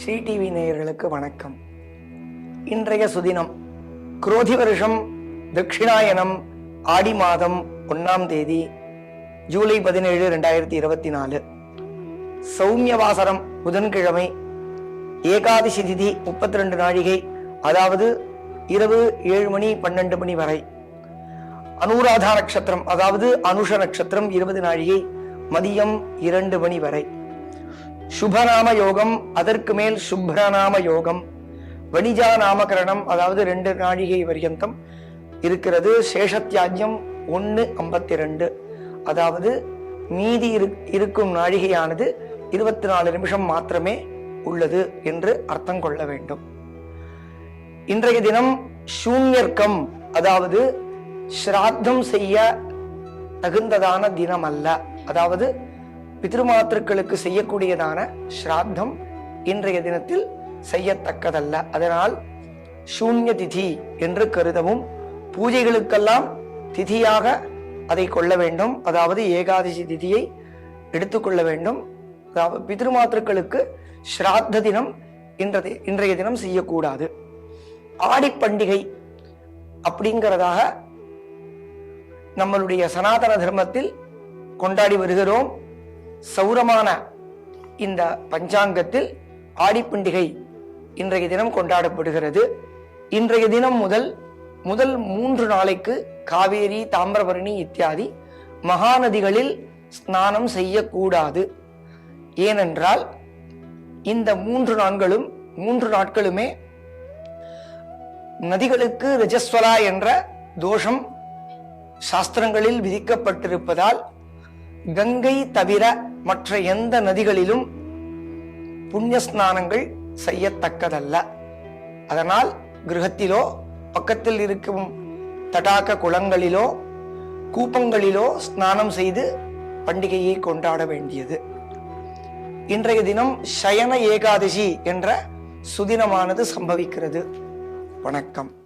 Sri TV நேயர்களுக்கு வணக்கம். இன்றைய சுதினம் குரோதி வருஷம் தட்சிணாயனம் ஆடி மாதம் ஒன்னாம் தேதி ஜூலை பதினேழு ரெண்டாயிரத்தி இருபத்தி நாலு. சௌமியவாசரம் புதன்கிழமை ஏகாதசி திதி முப்பத்தி ரெண்டு நாழிகை அதாவது இரவு ஏழு மணி பன்னெண்டு மணி வரை. அனுராதா நட்சத்திரம் அதாவது அனுஷ நட்சத்திரம் இருபது நாழிகை மதியம் இரண்டு மணி வரை. சுபநாம யோகம் அதற்கு மேல் சுப்ரநாம யோகம் வணிஜா நாமகரணம் அதாவது ரெண்டு நாழிகை பர்யந்தம் இருக்கிறது. சேஷத்தியாஜ்யம் ஒன்று ஐம்பத்தி ரெண்டு அதாவது மீதி இரு- இருக்கும் நாழிகையானது இருபத்தி நாலு நிமிஷம் மாத்திரமே உள்ளது என்று அர்த்தம் கொள்ள வேண்டும். இன்றைய தினம் சூன்யர்க்கம் அதாவது ஸ்ராத்தம் செய்ய தகுந்ததான தினம் அல்ல அதாவது பித்ருமாத்திருக்களுக்கு செய்யக்கூடியதான ஸ்ராத்தம் இன்றைய தினத்தில் செய்யத்தக்கதல்ல. அதனால் சூன்ய திதி என்று கருதவும் பூஜைகளுக்கெல்லாம் திதியாக அதை கொள்ள வேண்டும். அதாவது ஏகாதசி திதியை எடுத்துக்கொள்ள வேண்டும். அதாவது பித்ருமாத்திருக்களுக்கு ஸ்ராத்த தினம் இன்றைய இன்றைய தினம் செய்யக்கூடாது. ஆடிப்பண்டிகை அப்படிங்கிறதாக நம்மளுடைய சனாதன தர்மத்தில் கொண்டாடி வருகிறோம். சௌரமான இந்த பஞ்சாங்கத்தில் ஆடிப்பண்டிகை இன்றைய தினம் கொண்டாடப்படுகிறது. இன்றைய தினம் முதல் முதல் மூன்று நாளைக்கு காவேரி தாமிரபரணி இத்தியாதி மகாநதிகளில் ஸ்நானம் செய்யக்கூடாது. ஏனென்றால் இந்த மூன்று நாட்களும் மூன்று நாட்களுமே நதிகளுக்கு ரஜஸ்வலா என்ற தோஷம் சாஸ்திரங்களில் விதிக்கப்பட்டிருப்பதால் கங்கை தவிர மற்ற எந்த நதிகளிலும் புண்ணிய ஸ்நானங்கள் செய்யத்தக்கதல்ல. அதனால் கிரகத்திலோ பக்கத்தில் இருக்கும் தடாக குளங்களிலோ கூப்பங்களிலோ ஸ்நானம் செய்து பண்டிகையை கொண்டாட வேண்டியது. இன்றைய தினம் சயன ஏகாதசி என்ற சுதினமானது சம்பவிக்கிறது. வணக்கம்.